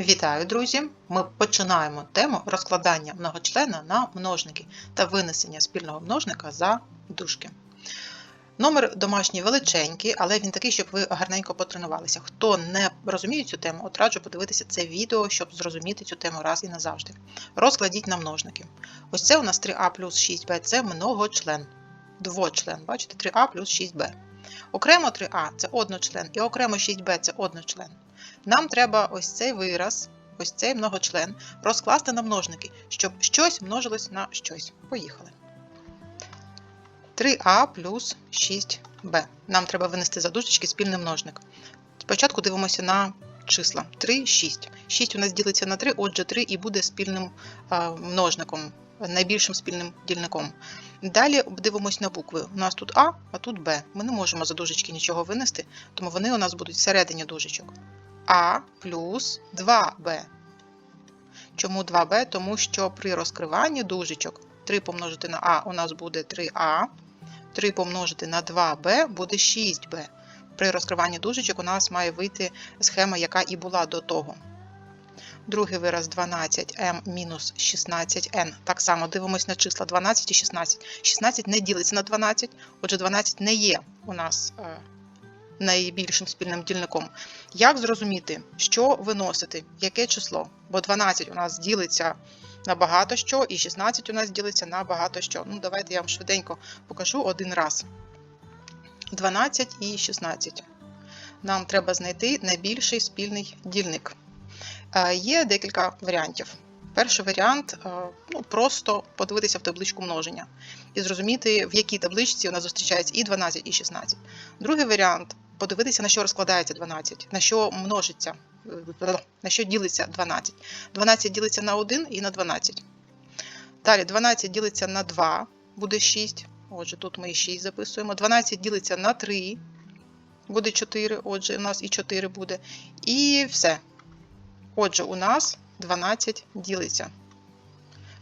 Вітаю, друзі! Ми починаємо тему розкладання многочлена на множники та винесення спільного множника за дужки. Номер домашній величенький, але він такий, щоб ви гарненько потренувалися. Хто не розуміє цю тему, от подивитися це відео, щоб зрозуміти цю тему раз і назавжди. Розкладіть на множники. Ось це у нас 3а плюс 6b це многочлен. Двочлен, бачите, 3а плюс 6b. Окремо 3а це одночлен, і окремо 6b це одночлен. Нам треба ось цей вираз, ось цей многочлен розкласти на множники, щоб щось множилось на щось. Поїхали. 3а плюс 6b. Нам треба винести за дужечки спільний множник. Спочатку дивимося на числа. 3, 6. 6 у нас ділиться на 3, отже 3 і буде спільним множником, найбільшим спільним дільником. Далі дивимося на букви. У нас тут А, а тут Б. Ми не можемо за дужечки нічого винести, тому вони у нас будуть всередині дужечок. А плюс 2b. Чому 2b? Тому що при розкриванні дужечок 3 помножити на А у нас буде 3а, 3 помножити на 2b буде 6b. При розкриванні дужечок у нас має вийти схема, яка і була до того. Другий вираз 12m мінус 16n. Так само дивимось на числа 12 і 16. 16 не ділиться на 12, отже, 12 не є у нас е, найбільшим спільним дільником. Як зрозуміти, що виносити, яке число? Бо 12 у нас ділиться на багато що, і 16 у нас ділиться на багато що. Ну, давайте я вам швиденько покажу один раз. 12 і 16. Нам треба знайти найбільший спільний дільник. Е, Є декілька варіантів. Перший варіант е, ну, просто подивитися в табличку множення і зрозуміти, в якій табличці у нас зустрічається і 12, і 16. Другий варіант подивитися, на що розкладається 12, на що множиться, е, на що ділиться 12. 12 ділиться на 1 і на 12. Далі 12 ділиться на 2, буде 6. Отже, тут ми і 6 записуємо. 12 ділиться на 3, буде 4. Отже, у нас і 4 буде. І все. Отже, у нас 12 ділиться.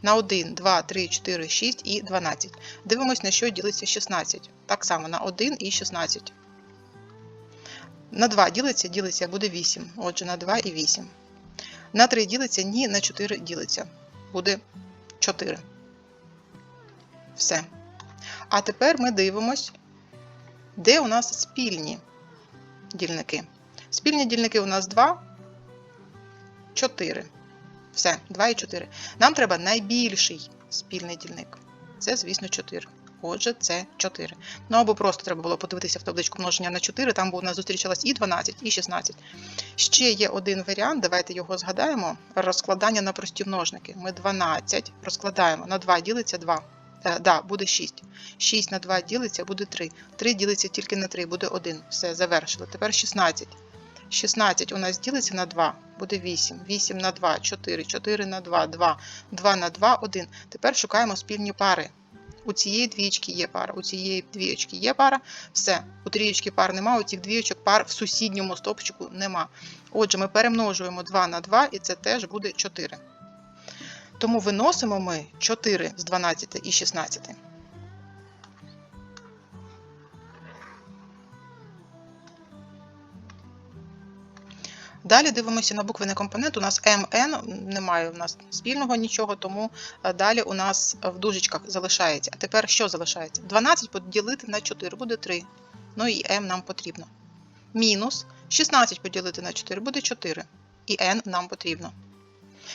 На 1, 2, 3, 4, 6 і 12. Дивимось, на що ділиться 16. Так само на 1 і 16. На 2 ділиться, ділиться, буде 8. Отже, на 2 і 8. На 3 ділиться, ні, на 4 ділиться. Буде 4. Все. А тепер ми дивимось, де у нас спільні дільники. Спільні дільники у нас 2, 4. Все, 2 і 4. Нам треба найбільший спільний дільник. Це, звісно, 4. Отже, це 4. Ну або просто треба було подивитися в табличку множення на 4, там у нас зустрічалось і 12, і 16. Ще є один варіант, давайте його згадаємо. Розкладання на прості множники. Ми 12 розкладаємо на 2 ділиться 2. Е, да, буде 6. 6 на 2 ділиться, буде 3. 3 ділиться тільки на 3, буде 1. Все, завершили. Тепер 16. 16 у нас ділиться на 2, буде 8. 8 на 2, 4, 4 на 2, 2, 2 на 2, 1. Тепер шукаємо спільні пари. У цієї двічки є пара, у цієї двічки є пара. Все, у трієчки пар нема, у цих двічок пар в сусідньому стовпчику нема. Отже, ми перемножуємо 2 на 2, і це теж буде 4. Тому виносимо ми 4 з 12 і 16. Далі дивимося на буквений компонент. У нас МН, немає у нас спільного нічого, тому е, далі у нас в дужечках залишається. А тепер що залишається? 12 поділити на 4 буде 3. Ну і М нам потрібно. Мінус 16 поділити на 4 буде 4. І N нам потрібно.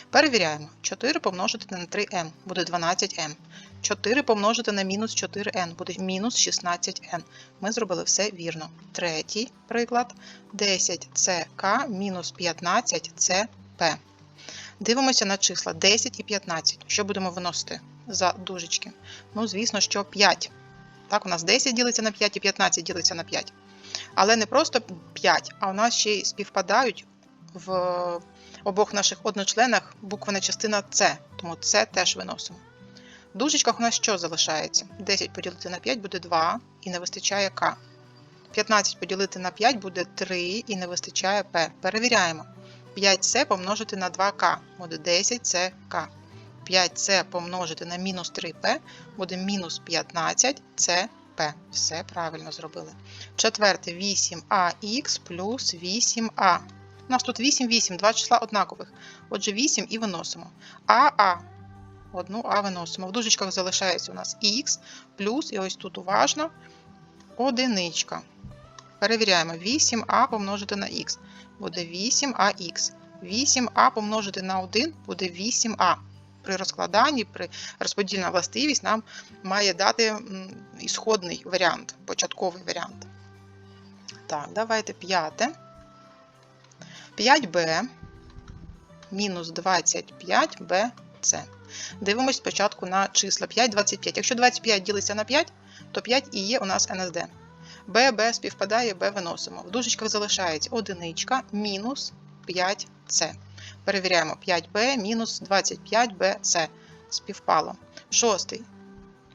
Перевіряємо. 4 помножити на 3m буде 12m. 4 помножити на мінус 4n буде мінус 16n. Ми зробили все вірно. Третій приклад. 10ck мінус 15cp. Дивимося на числа 10 і 15. Що будемо виносити за дужечки? Ну, звісно, що 5. Так, у нас 10 ділиться на 5 і 15 ділиться на 5. Але не просто 5, а у нас ще й співпадають в обох наших одночленах буквена частина С, тому С теж виносимо. В дужечках у нас що залишається? 10 поділити на 5 буде 2 і не вистачає К. 15 поділити на 5 буде 3 і не вистачає П. Перевіряємо. 5С помножити на 2К буде 10СК. 5С помножити на мінус 3П буде мінус 15СП. Все правильно зробили. Четверте 8АХ плюс 8А. У нас тут 8, 8, два числа однакових. Отже, 8 і виносимо. А, А. Одну А виносимо. В дужечках залишається у нас х плюс, і ось тут уважно, одиничка. Перевіряємо 8а помножити на х. Буде 8ах. 8а помножити на 1 буде 8а. При розкладанні, при розподільна властивість нам має дати ісходний варіант, початковий варіант. Так, давайте п'яте. 5b мінус 25b це. Дивимось спочатку на числа 5, 25. Якщо 25 ділиться на 5, то 5 і є у нас НСД. b, b співпадає, b виносимо. В дужечках залишається одиничка мінус 5c. Перевіряємо 5b мінус 25bc. Співпало. Шостий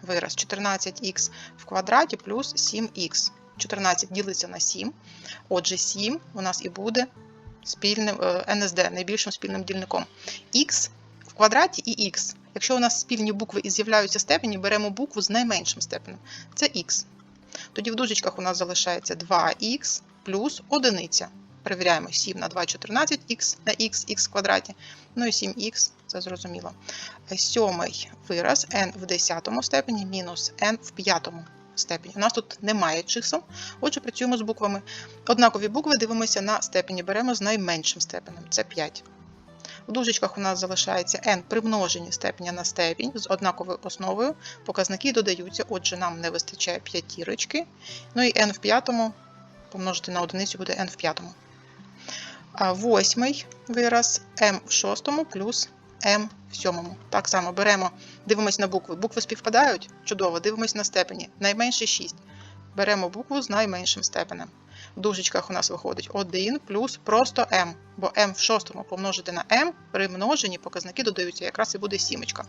вираз 14х в квадраті плюс 7х. 14 ділиться на 7. Отже, 7 у нас і буде спільним е, НСД, найбільшим спільним дільником. Х в квадраті і х. Якщо у нас спільні букви і з'являються степені, беремо букву з найменшим степенем. Це х. Тоді в дужечках у нас залишається 2х плюс 1. Перевіряємо 7 на 2 14, х на х, х в квадраті. Ну і 7х, це зрозуміло. Сьомий вираз n в 10 степені мінус n в 5 степені. У нас тут немає чисел, отже, працюємо з буквами. Однакові букви дивимося на степені, беремо з найменшим степенем, це 5. В дужечках у нас залишається n при множенні степеня на степінь з однаковою основою. Показники додаються, отже, нам не вистачає п'ятірочки. Ну і n в п'ятому помножити на одиницю буде n в п'ятому. А восьмий вираз m в шостому плюс m в сьомому. Так само беремо, дивимося на букви. Букви співпадають? Чудово, дивимося на степені. Найменше 6. Беремо букву з найменшим степенем. В дужечках у нас виходить 1 плюс просто m, бо m в шостому помножити на m, при множенні показники додаються, якраз і буде сімочка.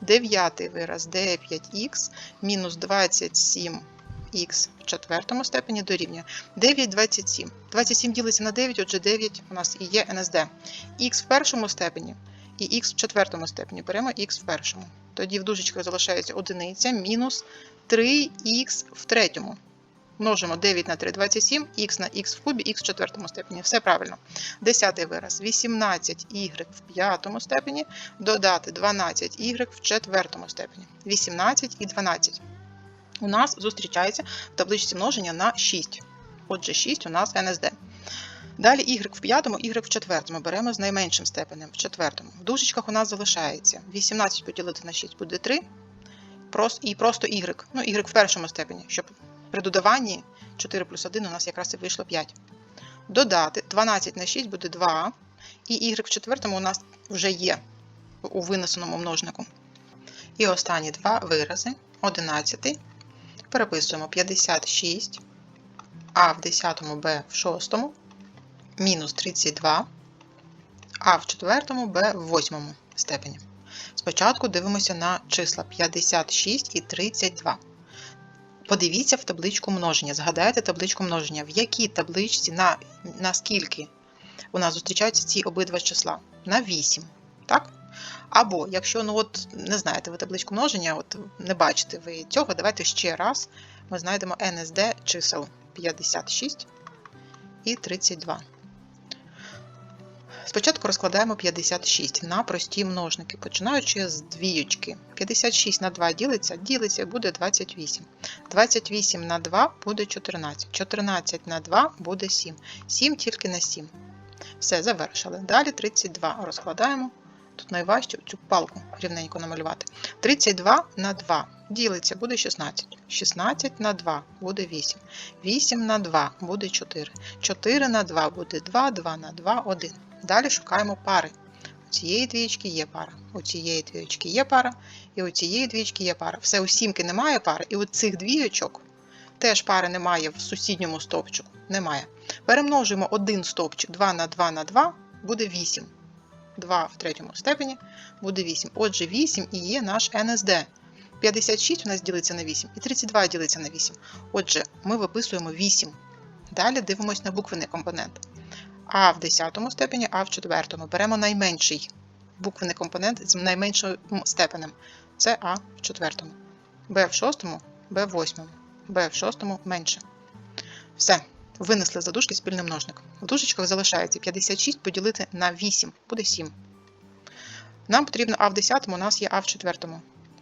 Дев'ятий вираз 9х мінус 27х в четвертому степені дорівнює 9, 27. 27 ділиться на 9, отже 9 у нас і є НСД. Х в першому степені і х в четвертому степені. Беремо х в першому. Тоді в дужечках залишається одиниця мінус 3х в третьому. Множимо 9 на 3 27, х на х в кубі, х в четвертому степені. Все правильно. Десятий вираз. 18y в п'ятому степені, додати 12y в четвертому степені. 18 і 12. У нас зустрічається в табличці множення на 6. Отже, 6 у нас НСД. Далі y в п'ятому, y в четвертому. Беремо з найменшим степенем в четвертому. В дужечках у нас залишається 18 поділити на 6 буде 3. І просто y. Ну, y в першому степені, щоб при додаванні 4 плюс 1 у нас якраз і вийшло 5. Додати 12 на 6 буде 2. І y в четвертому у нас вже є у винесеному множнику. І останні два вирази. 11. Переписуємо 56, а в 10 b в 6, мінус 32, а в 4 b в 8 степені. Спочатку дивимося на числа 56 і 32. Подивіться в табличку множення. Згадайте табличку множення, в якій табличці, на, на скільки у нас зустрічаються ці обидва числа? На 8. Так? Або, якщо ну от не знаєте ви табличку множення, от не бачите ви цього, давайте ще раз ми знайдемо НСД чисел 56 і 32. Спочатку розкладаємо 56 на прості множники, починаючи з двіючки. 56 на 2 ділиться, ділиться буде 28. 28 на 2 буде 14. 14 на 2 буде 7. 7 тільки на 7. Все, завершили. Далі 32 розкладаємо. Тут найважче цю палку рівненько намалювати. 32 на 2 ділиться, буде 16. 16 на 2 буде 8. 8 на 2 буде 4. 4 на 2 буде 2, 2 на 2 1. Далі шукаємо пари. У цієї двічки є пара, у цієї двічки є пара, і у цієї двічки є пара. Все у сімки немає пари, і у цих двійочок теж пари немає в сусідньому стовпчику. Немає. Перемножуємо один стовпчик 2 на 2 на 2 буде 8. 2 в третьому степені буде 8. Отже, 8 і є наш НСД. 56 у нас ділиться на 8 і 32 ділиться на 8. Отже, ми виписуємо 8. Далі дивимося на буквений компонент. А в 10 степені, А в 4. Беремо найменший буквений компонент з найменшим степенем. Це А в 4. Б в 6, Б в 8, Б в 6 менше. Все. Винесли за дужки спільний множник. В дужечках залишається 56 поділити на 8, буде 7. Нам потрібно А в 10, у нас є А в 4.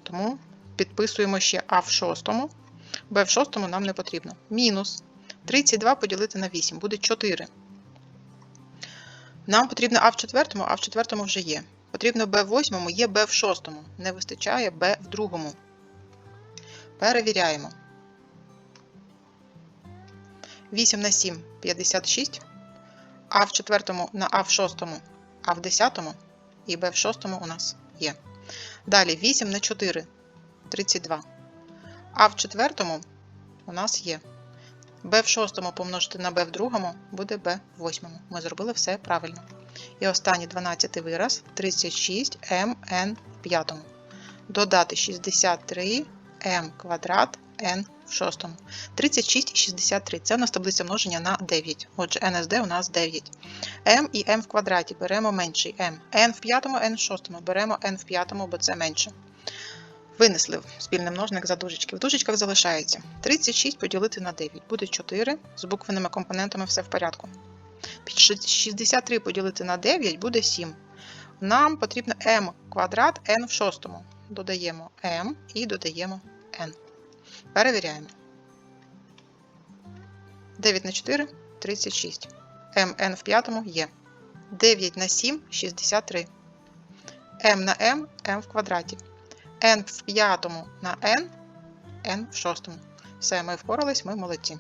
Тому підписуємо ще А в 6, Б в 6 нам не потрібно. Мінус 32 поділити на 8, буде 4. Нам потрібно А в 4, а в 4 вже є. Потрібно Б в 8, є Б в 6. Не вистачає Б в 2. Перевіряємо. 8 на 7 56. А в 4 на А в 6, А в 10 і Б в 6 у нас є. Далі 8 на 4 32. А в 4 у нас є. Б в 6 помножити на Б в 2 буде Б в 8. Ми зробили все правильно. І останній 12 вираз 36 mn в 5. Додати 63 m квадрат n в 6. 36 і 63. Це у нас таблиця множення на 9. Отже, NSD у нас 9. m і m в квадраті беремо менший m. n в 5, n в 6. Беремо n в 5, бо це менше. Винесли спільний множник за дужечки. В дужечках залишається 36 поділити на 9. Буде 4. З буквенними компонентами все в порядку. 63 поділити на 9 буде 7. Нам потрібно m квадрат n в 6. Додаємо m і додаємо n. Перевіряємо. 9 на 4 36. mn в 5 є. 9 на 7 63. m на m m в квадраті. N в п'ятому на n n в шостому. Все, ми впорались, ми молодці.